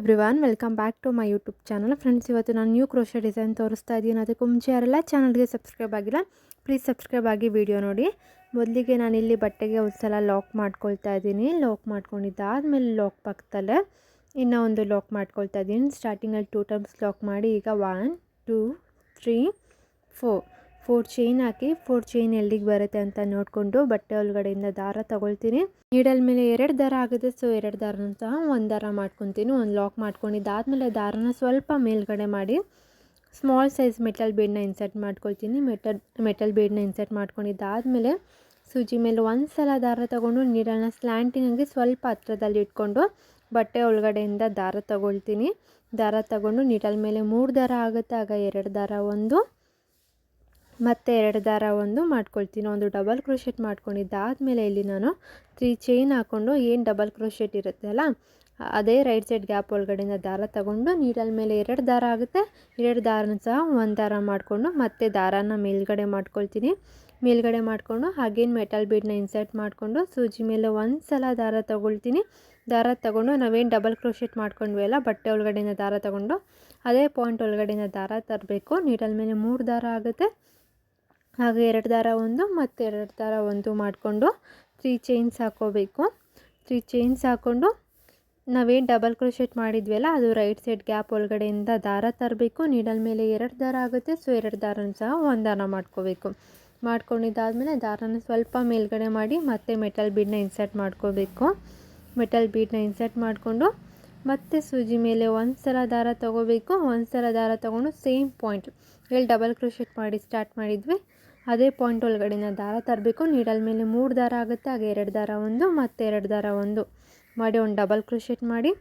Everyone, welcome back to my YouTube channel. Friends, ಇವತ್ತು ನಾನು new crochet design ತೋರಿಸ್ತಾ ಇದ್ದೀನಿ. ಅದಕ್ಕೆ ಮುಂಚೆ ಯಾರೆಲ್ಲ ಚಾನಲ್ಗೆ ಸಬ್ಸ್ಕ್ರೈಬ್ ಆಗಿಲ್ಲ, ಪ್ಲೀಸ್ ಸಬ್ಸ್ಕ್ರೈಬ್ ಆಗಿ ವಿಡಿಯೋ ನೋಡಿ. ಮೊದಲಿಗೆ ನಾನು ಇಲ್ಲಿ ಬಟ್ಟೆಗೆ ಒಂದು ಸಲ ಲಾಕ್ ಮಾಡ್ಕೊಳ್ತಾ ಇದ್ದೀನಿ. ಲಾಕ್ ಮಾಡ್ಕೊಂಡಿದ್ದಾದಮೇಲೆ ಲಾಕ್ ಪಕ್ಕದಲ್ಲೇ ಇನ್ನೂ ಒಂದು ಲಾಕ್ ಮಾಡ್ಕೊಳ್ತಾ ಇದ್ದೀನಿ. ಸ್ಟಾರ್ಟಿಂಗಲ್ಲಿ ಟೂ ಟೈಮ್ಸ್ ಲಾಕ್ ಮಾಡಿ, ಈಗ one, two, three, four. Four chain ಹಾಕಿ ಫೋರ್ ಚೈನ್ ಎಲ್ಲಿಗೆ ಬರುತ್ತೆ ಅಂತ ನೋಡಿಕೊಂಡು ಬಟ್ಟೆ ಒಳಗಡೆಯಿಂದ ದಾರ ತಗೊಳ್ತೀನಿ. ನೀಡಲ್ ಮೇಲೆ ಎರಡು ದಾರ ಆಗುತ್ತೆ ಸೊ ಎರಡು ದಾರನ ಸಹ ಒಂದು ದಾರ ಮಾಡ್ಕೊತೀನಿ. ಒಂದು ಲಾಕ್ ಮಾಡ್ಕೊಂಡಿದ್ದಾದಮೇಲೆ ದಾರನ ಸ್ವಲ್ಪ ಮೇಲ್ಗಡೆ ಮಾಡಿ ಸ್ಮಾಲ್ ಸೈಜ್ ಮೆಟಲ್ ಬೇಡ್ನ ಇನ್ಸರ್ಟ್ ಮಾಡ್ಕೊಳ್ತೀನಿ. ಮೆಟಲ್ ಮೆಟಲ್ ಬೀಡನ್ನ ಇನ್ಸರ್ಟ್ ಮಾಡ್ಕೊಂಡಿದ್ದಾದಮೇಲೆ ಸೂಜಿ ಮೇಲೆ ಒಂದು ಸಲ ದಾರ ತಗೊಂಡು ನೀಡಲ್ನ ಸ್ಲ್ಯಾಂಟಿನಂಗೆ ಸ್ವಲ್ಪ ಹತ್ರದಲ್ಲಿ ಇಟ್ಕೊಂಡು ಬಟ್ಟೆ ಒಳಗಡೆಯಿಂದ ದಾರ ತಗೊಳ್ತೀನಿ. ದಾರ ತಗೊಂಡು ನೀಟಲ್ ಮೇಲೆ ಮೂರು ದಾರ ಆಗುತ್ತೆ, ಆಗ ಎರಡು ದಾರ ಒಂದು. ಮತ್ತು ಎರಡು ದಾರ ಒಂದು ಮಾಡ್ಕೊಳ್ತೀನಿ. ಒಂದು ಡಬಲ್ ಕ್ರೋಶೆಟ್ ಮಾಡ್ಕೊಂಡಿದ್ದಾದಮೇಲೆ ಇಲ್ಲಿ ನಾನು ತ್ರೀ ಚೈನ್ ಹಾಕ್ಕೊಂಡು ಏನು ಡಬಲ್ ಕ್ರೋಶೆಟ್ ಇರುತ್ತೆ ಅಲ್ಲ, ಅದೇ ರೈಟ್ ಸೈಡ್ ಗ್ಯಾಪ್ ಒಳಗಡೆಯಿಂದ ದಾರ ತಗೊಂಡು ನೀಡಲ್ ಮೇಲೆ ಎರಡು ದಾರ ಆಗುತ್ತೆ. ಎರಡು ದಾರನ ಸಹ ಒಂದು ದಾರ ಮಾಡಿಕೊಂಡು ಮತ್ತೆ ದಾರಾನ ಮೇಲ್ಗಡೆ ಮಾಡ್ಕೊಳ್ತೀನಿ. ಮೇಲ್ಗಡೆ ಮಾಡಿಕೊಂಡು ಹಾಗೇನು ಮೆಟಲ್ ಬೀಡನ್ನ ಇನ್ಸರ್ಟ್ ಮಾಡಿಕೊಂಡು ಸೂಜಿ ಮೇಲೆ ಒಂದು ಸಲ ದಾರ ತಗೊಳ್ತೀನಿ. ದಾರ ತಗೊಂಡು ನಾವೇನು ಡಬಲ್ ಕ್ರೋಶೆಟ್ ಮಾಡ್ಕೊಂಡ್ವಿ ಅಲ್ಲ, ಬಟ್ಟೆ ಒಳಗಡೆಯಿಂದ ದಾರ ತಗೊಂಡು, ಅದೇ ಪಾಯಿಂಟ್ ಒಳಗಡೆಯಿಂದ ದಾರ ತರಬೇಕು. ನೀಡಲ್ ಮೇಲೆ ಮೂರು ದಾರ ಆಗುತ್ತೆ. ಹಾಗೆ ಎರಡು ದಾರ ಒಂದು ಮತ್ತು ಎರಡು ದಾರ ಒಂದು ಮಾಡಿಕೊಂಡು ತ್ರೀ ಚೈನ್ಸ್ ಹಾಕೋಬೇಕು. ತ್ರೀ ಚೈನ್ಸ್ ಹಾಕ್ಕೊಂಡು ನಾವೇನು ಡಬಲ್ ಕ್ರೋಶೆಟ್ ಮಾಡಿದ್ವಲ್ಲ, ಅದು ರೈಟ್ ಸೈಡ್ ಗ್ಯಾಪ್ ಒಳಗಡೆಯಿಂದ ದಾರ ತರಬೇಕು. ನೀಡಲ್ ಮೇಲೆ ಎರಡು ದಾರ ಆಗುತ್ತೆ ಸೊ ಎರಡು ದಾರನ ಸಹ ಒಂದು ದಾರ ಮಾಡ್ಕೋಬೇಕು. ಮಾಡ್ಕೊಂಡಿದ್ದಾದಮೇಲೆ ದಾರನ ಸ್ವಲ್ಪ ಮೇಲ್ಗಡೆ ಮಾಡಿ ಮತ್ತೆ ಮೆಟಲ್ ಬೀಡ್ನ ಇನ್ಸರ್ಟ್ ಮಾಡ್ಕೋಬೇಕು. ಮೆಟಲ್ ಬೀಡ್ನ ಇನ್ಸರ್ಟ್ ಮಾಡಿಕೊಂಡು ಮತ್ತೆ ಸೂಜಿ ಮೇಲೆ ಒಂದು ಸಲ ದಾರ ತೊಗೋಬೇಕು. ಒಂದು ಸಲ ದಾರ ತೊಗೊಂಡು ಸೇಮ್ ಪಾಯಿಂಟ್ ಎಲ್ಲಿ ಡಬಲ್ ಕ್ರೋಶೆಟ್ ಮಾಡಿ ಸ್ಟಾರ್ಟ್ ಮಾಡಿದ್ವಿ. ಅದೇ ಪಾಯಿಂಟ್ ಒಳಗಡೆನ ದಾರ ತರಬೇಕು. ನೀಡಲ್ ಮೇಲೆ ಮೂರು ದಾರ ಆಗುತ್ತೆ. ಹಾಗೆ ಎರಡು ದಾರ ಒಂದು, ಮತ್ತು ಎರಡು ದಾರ ಒಂದು. ಮಾಡಿ ಒಂದು ಡಬಲ್ ಕ್ರೋಶೆಟ್ ಮಾಡಿ.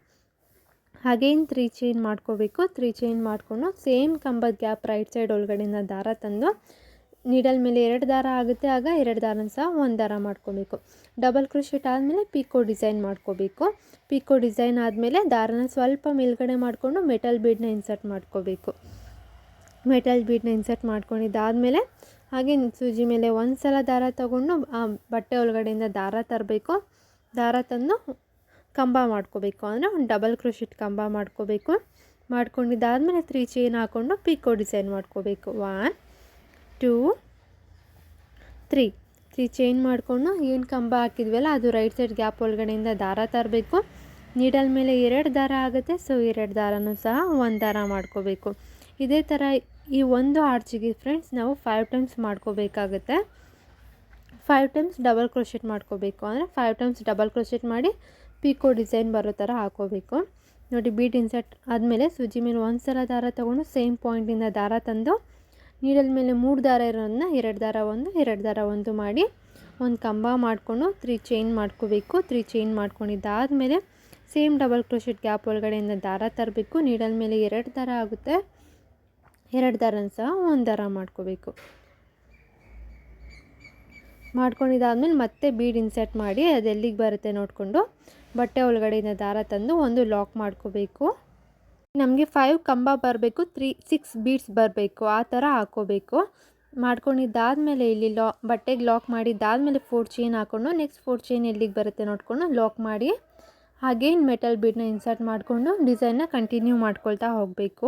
ಹಾಗೇನು ತ್ರೀ ಚೈನ್ ಮಾಡ್ಕೋಬೇಕು? ತ್ರೀ ಚೈನ್ ಮಾಡಿಕೊಂಡು ಸೇಮ್ ಕಂಬದ ಗ್ಯಾಪ್ ರೈಟ್ ಸೈಡ್ ಒಳಗಡೆನ ದಾರ ತಂದು ನೀಡಲ್ ಮೇಲೆ ಎರಡು ದಾರ ಆಗುತ್ತೆ. ಆಗ ಎರಡು ದಾರನ ಸಹ ಒಂದು ದಾರ ಮಾಡ್ಕೋಬೇಕು. ಡಬಲ್ ಕ್ರೋಶೆಟ್ ಆದಮೇಲೆ ಪಿಕೋ ಡಿಸೈನ್ ಮಾಡ್ಕೋಬೇಕು. ಪಿಕೋ ಡಿಸೈನ್ ಆದಮೇಲೆ ದಾರನ ಸ್ವಲ್ಪ ಮೇಲ್ಗಡೆ ಮಾಡಿಕೊಂಡು ಮೆಟಲ್ ಬೀಡನ್ನ ಇನ್ಸರ್ಟ್ ಮಾಡ್ಕೋಬೇಕು. ಮೆಟಲ್ ಬೀಡನ್ನ ಇನ್ಸರ್ಟ್ ಮಾಡ್ಕೊಂಡಿದ್ದಾದಮೇಲೆ ಹಾಗೆ ಸೂಜಿ ಮೇಲೆ ಒಂದು ಸಲ ದಾರ ತಗೊಂಡು, ಆ ಬಟ್ಟೆ ಒಳಗಡೆಯಿಂದ ದಾರ ತರಬೇಕು. ದಾರ ತಂದು ಕಂಬ ಮಾಡ್ಕೋಬೇಕು. ಅಂದರೆ ಒಂದು ಡಬಲ್ ಕ್ರೋಶಿಟ್ ಕಂಬ ಮಾಡ್ಕೋಬೇಕು. ಮಾಡ್ಕೊಂಡಿದ್ದಾದಮೇಲೆ ತ್ರೀ ಚೈನ್ ಹಾಕ್ಕೊಂಡು ಪೀಕೋ ಡಿಸೈನ್ ಮಾಡ್ಕೋಬೇಕು. One two three three chain ಮಾಡಿಕೊಂಡು ಏನು ಕಂಬ ಹಾಕಿದ್ವಲ್ಲ, ಅದು ರೈಟ್ ಸೈಡ್ ಗ್ಯಾಪ್ ಒಳಗಡೆಯಿಂದ ದಾರ ತರಬೇಕು. ನೀಡಲ್ ಮೇಲೆ ಎರಡು ದಾರ ಆಗುತ್ತೆ ಸೊ ಎರಡು ದಾರನೂ ಸಹ ಒಂದು ದಾರ ಮಾಡ್ಕೋಬೇಕು. ಇದೇ ಥರ ಈ ಒಂದು ಆರ್ಚಿಗೆ ಫ್ರೆಂಡ್ಸ್ ನಾವು ಫೈವ್ ಟೈಮ್ಸ್ ಮಾಡ್ಕೋಬೇಕಾಗುತ್ತೆ. ಫೈವ್ ಟೈಮ್ಸ್ ಡಬಲ್ ಕ್ರೋಶೆಟ್ ಮಾಡ್ಕೋಬೇಕು. ಅಂದರೆ ಫೈವ್ ಟೈಮ್ಸ್ ಡಬಲ್ ಕ್ರೋಶೆಟ್ ಮಾಡಿ ಪೀಕೋ ಡಿಸೈನ್ ಬರೋ ಥರ ಹಾಕೋಬೇಕು. ನೋಡಿ ಬೀಟ್ ಇನ್ಸರ್ಟ್ ಆದಮೇಲೆ ಸೂಜಿ ಮೇಲೆ ಒಂದು ಸಲ ದಾರ ತೊಗೊಂಡು ಸೇಮ್ ಪಾಯಿಂಟಿಂದ ದಾರ ತಂದು ನೀಡಲ್ ಮೇಲೆ ಮೂರು ದಾರ ಇರೋದನ್ನ ಎರಡು ದಾರ ಒಂದು, ಎರಡು ದಾರ ಒಂದು ಮಾಡಿ ಒಂದು ಕಂಬ ಮಾಡಿಕೊಂಡು ತ್ರೀ ಚೈನ್ ಮಾಡ್ಕೋಬೇಕು. ತ್ರೀ ಚೈನ್ ಮಾಡ್ಕೊಂಡಿದ್ದಾದಮೇಲೆ ಸೇಮ್ ಡಬಲ್ ಕ್ರೋಶೆಟ್ ಗ್ಯಾಪ್ ಒಳಗಡೆಯಿಂದ ದಾರ ತರಬೇಕು. ನೀಡಲ್ ಮೇಲೆ ಎರಡು ದಾರ ಆಗುತ್ತೆ. ಎರಡು ದಾರನ ಸಹ ಒಂದು ದಾರ ಮಾಡ್ಕೋಬೇಕು. ಮಾಡ್ಕೊಂಡಿದ್ದಾದ್ಮೇಲೆ ಮತ್ತೆ ಬೀಡ್ ಇನ್ಸರ್ಟ್ ಮಾಡಿ ಅದು ಎಲ್ಲಿಗೆ ಬರುತ್ತೆ ನೋಡಿಕೊಂಡು ಬಟ್ಟೆ ಒಳಗಡೆಯಿಂದ ದಾರ ತಂದು ಒಂದು ಲಾಕ್ ಮಾಡ್ಕೋಬೇಕು. ನಮಗೆ ಫೈವ್ ಕಂಬ ಬರಬೇಕು ತ್ರೀ ಸಿಕ್ಸ್ ಬೀಡ್ಸ್ ಬರಬೇಕು, ಆ ಥರ ಹಾಕೋಬೇಕು. ಮಾಡ್ಕೊಂಡಿದ್ದಾದಮೇಲೆ ಇಲ್ಲಿ ಲಾ, ಬಟ್ಟೆಗೆ ಲಾಕ್ ಮಾಡಿದ್ದಾದಮೇಲೆ ಫೋರ್ ಚೈನ್ ಹಾಕ್ಕೊಂಡು ನೆಕ್ಸ್ಟ್ ಫೋರ್ ಚೈನ್ ಎಲ್ಲಿಗೆ ಬರುತ್ತೆ ನೋಡಿಕೊಂಡು ಲಾಕ್ ಮಾಡಿ ಹಾಗೇನು ಮೆಟಲ್ ಬೀಡನ್ನ ಇನ್ಸರ್ಟ್ ಮಾಡಿಕೊಂಡು ಡಿಸೈನ್ನ ಕಂಟಿನ್ಯೂ ಮಾಡ್ಕೊಳ್ತಾ ಹೋಗಬೇಕು.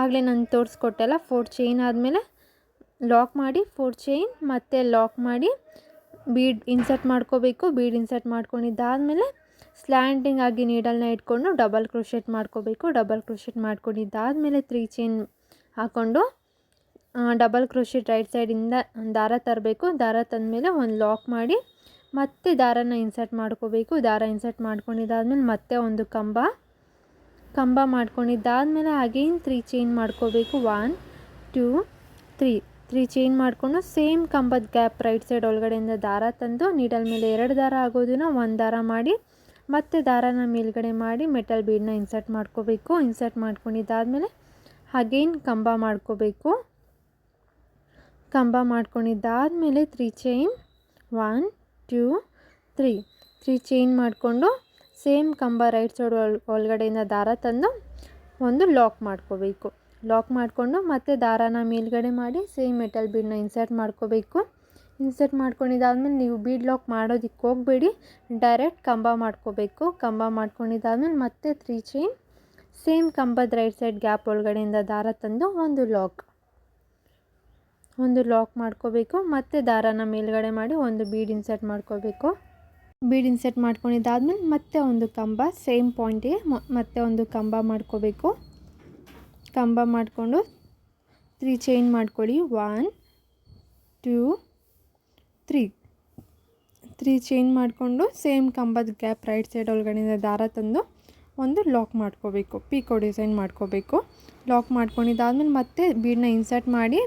ಆಗಲೇ ನಾನು ತೋರಿಸ್ಕೊಟ್ಟೆಲ್ಲ ಫೋರ್ ಚೈನ್ ಆದಮೇಲೆ ಲಾಕ್ ಮಾಡಿ ಫೋರ್ ಚೈನ್ ಮತ್ತು ಲಾಕ್ ಮಾಡಿ ಬೀಡ್ ಇನ್ಸರ್ಟ್ ಮಾಡ್ಕೋಬೇಕು. ಬೀಡ್ ಇನ್ಸರ್ಟ್ ಮಾಡ್ಕೊಂಡಿದ್ದಾದಮೇಲೆ ಸ್ಲ್ಯಾಂಡಿಂಗ್ ಆಗಿ ನೀಡಲ್ನ ಇಟ್ಕೊಂಡು ಡಬಲ್ ಕ್ರೋಶೆಟ್ ಮಾಡ್ಕೋಬೇಕು. ಡಬಲ್ ಕ್ರೋಶೆಟ್ ಮಾಡ್ಕೊಂಡಿದ್ದಾದಮೇಲೆ ತ್ರೀ ಚೈನ್ ಹಾಕ್ಕೊಂಡು ಡಬಲ್ ಕ್ರೋಶೆಟ್ ರೈಟ್ ಸೈಡಿಂದ ದಾರ ತರಬೇಕು. ದಾರ ತಂದಮೇಲೆ ಒಂದು ಲಾಕ್ ಮಾಡಿ ಮತ್ತೆ ದಾರನ ಇನ್ಸರ್ಟ್ ಮಾಡ್ಕೋಬೇಕು. ದಾರ ಇನ್ಸರ್ಟ್ ಮಾಡ್ಕೊಂಡಿದ್ದಾದ್ಮೇಲೆ ಮತ್ತೆ ಒಂದು ಕಂಬ ಕಂಬ ಮಾಡ್ಕೊಂಡಿದ್ದಾದಮೇಲೆ ಅಗೇನ್ ತ್ರೀ ಚೈನ್ ಮಾಡ್ಕೋಬೇಕು. One two three three chain ಮಾಡಿಕೊಂಡು ಸೇಮ್ ಕಂಬದ ಗ್ಯಾಪ್ ರೈಟ್ ಸೈಡ್ ಒಳಗಡೆಯಿಂದ ದಾರ ತಂದು ನೀಡಲ್ ಮೇಲೆ ಎರಡು ದಾರ ಆಗೋದನ್ನ ಒಂದು ದಾರ ಮಾಡಿ ಮತ್ತೆ ದಾರನ ಮೇಲ್ಗಡೆ ಮಾಡಿ ಮೆಟಲ್ ಬೀಡನ್ನ ಇನ್ಸರ್ಟ್ ಮಾಡ್ಕೋಬೇಕು. ಇನ್ಸರ್ಟ್ ಮಾಡ್ಕೊಂಡಿದ್ದಾದಮೇಲೆ ಅಗೇನ್ ಕಂಬ ಮಾಡ್ಕೋಬೇಕು. ಕಂಬ ಮಾಡ್ಕೊಂಡಿದ್ದಾದಮೇಲೆ three chain one two three three chain ಮಾಡಿಕೊಂಡು ಸೇಮ್ ಕಂಬ ರೈಟ್ ಸೈಡ್ ಒಳ, ಒಳಗಡೆಯಿಂದ ದಾರ ತಂದು ಒಂದು ಲಾಕ್ ಮಾಡ್ಕೋಬೇಕು. ಲಾಕ್ ಮಾಡಿಕೊಂಡು ಮತ್ತೆ ದಾರಾನ ಮೇಲ್ಗಡೆ ಮಾಡಿ ಸೇಮ್ ಮೆಟಲ್ ಬೀಡನ್ನ ಇನ್ಸರ್ಟ್ ಮಾಡ್ಕೋಬೇಕು. ಇನ್ಸರ್ಟ್ ಮಾಡ್ಕೊಂಡಿದ್ದಾದ್ಮೇಲೆ ನೀವು ಬೀಡ್ ಲಾಕ್ ಮಾಡೋದಕ್ಕೆ ಹೋಗಬೇಡಿ. ಡೈರೆಕ್ಟ್ ಕಂಬ ಮಾಡ್ಕೋಬೇಕು. ಕಂಬ ಮಾಡ್ಕೊಂಡಿದ್ದಾದ್ಮೇಲೆ ಮತ್ತೆ ತ್ರೀ ಚೈನ್ ಸೇಮ್ ಕಂಬದ ರೈಟ್ ಸೈಡ್ ಗ್ಯಾಪ್ ಒಳಗಡೆಯಿಂದ ದಾರ ತಂದು ಒಂದು ಲಾಕ್. ಒಂದು ಲಾಕ್ ಮಾಡ್ಕೋಬೇಕು. ಮತ್ತು ದಾರಾನ ಮೇಲ್ಗಡೆ ಮಾಡಿ ಒಂದು ಬೀಡ್ ಇನ್ಸರ್ಟ್ ಮಾಡ್ಕೋಬೇಕು. ಬೀಡ್ ಇನ್ಸೆಟ್ ಮಾಡ್ಕೊಂಡಿದ್ದಾದ್ಮೇಲೆ ಮತ್ತೆ ಒಂದು ಕಂಬ ಸೇಮ್ ಪಾಯಿಂಟಿಗೆ ಮತ್ತೆ ಒಂದು ಕಂಬ ಮಾಡ್ಕೋಬೇಕು. ಕಂಬ ಮಾಡಿಕೊಂಡು ತ್ರೀ ಚೈನ್ ಮಾಡ್ಕೊಳ್ಳಿ. One two three three chain ಮಾಡಿಕೊಂಡು ಸೇಮ್ ಕಂಬದ ಗ್ಯಾಪ್ ರೈಟ್ ಸೈಡ್ ಒಳಗಡೆಯಿಂದ ದಾರ ತಂದು ಒಂದು ಲಾಕ್ ಮಾಡ್ಕೋಬೇಕು. ಪೀಕೋ ಡಿಸೈನ್ ಮಾಡ್ಕೋಬೇಕು. ಲಾಕ್ ಮಾಡ್ಕೊಂಡಿದ್ದಾದ್ಮೇಲೆ ಮತ್ತೆ ಬೀಡನ್ನ ಇನ್ಸರ್ಟ್ ಮಾಡಿ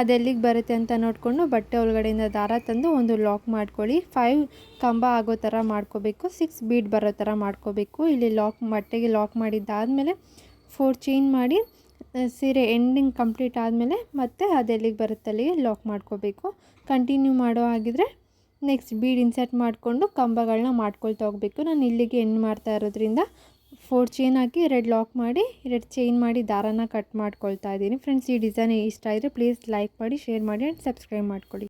ಅದೆಲ್ಲಿಗೆ ಬರುತ್ತೆ ಅಂತ ನೋಡಿಕೊಂಡು ಬಟ್ಟೆ ಒಳಗಡೆಯಿಂದ ದಾರ ತಂದು ಒಂದು ಲಾಕ್ ಮಾಡ್ಕೊಳ್ಳಿ. ಫೈವ್ ಕಂಬ ಆಗೋ ಥರ ಮಾಡ್ಕೋಬೇಕು. ಸಿಕ್ಸ್ ಬೀಡ್ ಬರೋ ಥರ ಮಾಡ್ಕೋಬೇಕು. ಇಲ್ಲಿ ಲಾಕ್ ಬಟ್ಟೆಗೆ ಲಾಕ್ ಮಾಡಿದ್ದಾದಮೇಲೆ ಫೋರ್ ಚೈನ್ ಮಾಡಿ ಸೀರೆ ಎಂಡಿಂಗ್ ಕಂಪ್ಲೀಟ್ ಆದಮೇಲೆ ಮತ್ತೆ ಅದೆಲ್ಲಿಗೆ ಬರುತ್ತೆ ಅಲ್ಲಿಗೆ ಲಾಕ್ ಮಾಡ್ಕೋಬೇಕು. ಕಂಟಿನ್ಯೂ ಮಾಡೋ ಹಾಗಿದ್ರೆ ನೆಕ್ಸ್ಟ್ ಬೀಡ್ ಇನ್ಸರ್ಟ್ ಮಾಡಿಕೊಂಡು ಕಂಬಗಳನ್ನ ಮಾಡ್ಕೊಳ್ತಾ ಹೋಗಬೇಕು. ನಾನು ಇಲ್ಲಿಗೆ ಎಂಡ್ ಮಾಡ್ತಾ ಇರೋದ್ರಿಂದ ಫೋರ್ ಚೈನ್ ಹಾಕಿ ಎರಡು ಲಾಕ್ ಮಾಡಿ ಎರಡು ಚೈನ್ ಮಾಡಿ ದಾರಾನ ಕಟ್ ಮಾಡ್ಕೊಳ್ತಾ ಇದ್ದೀನಿ. ಫ್ರೆಂಡ್ಸ್, ಈ ಡಿಸೈನ್ ಇಷ್ಟ ಆದರೆ ಪ್ಲೀಸ್ ಲೈಕ್ ಮಾಡಿ, ಶೇರ್ ಮಾಡಿ, ಆ್ಯಂಡ್ ಸಬ್ಸ್ಕ್ರೈಬ್ ಮಾಡ್ಕೊಳ್ಳಿ.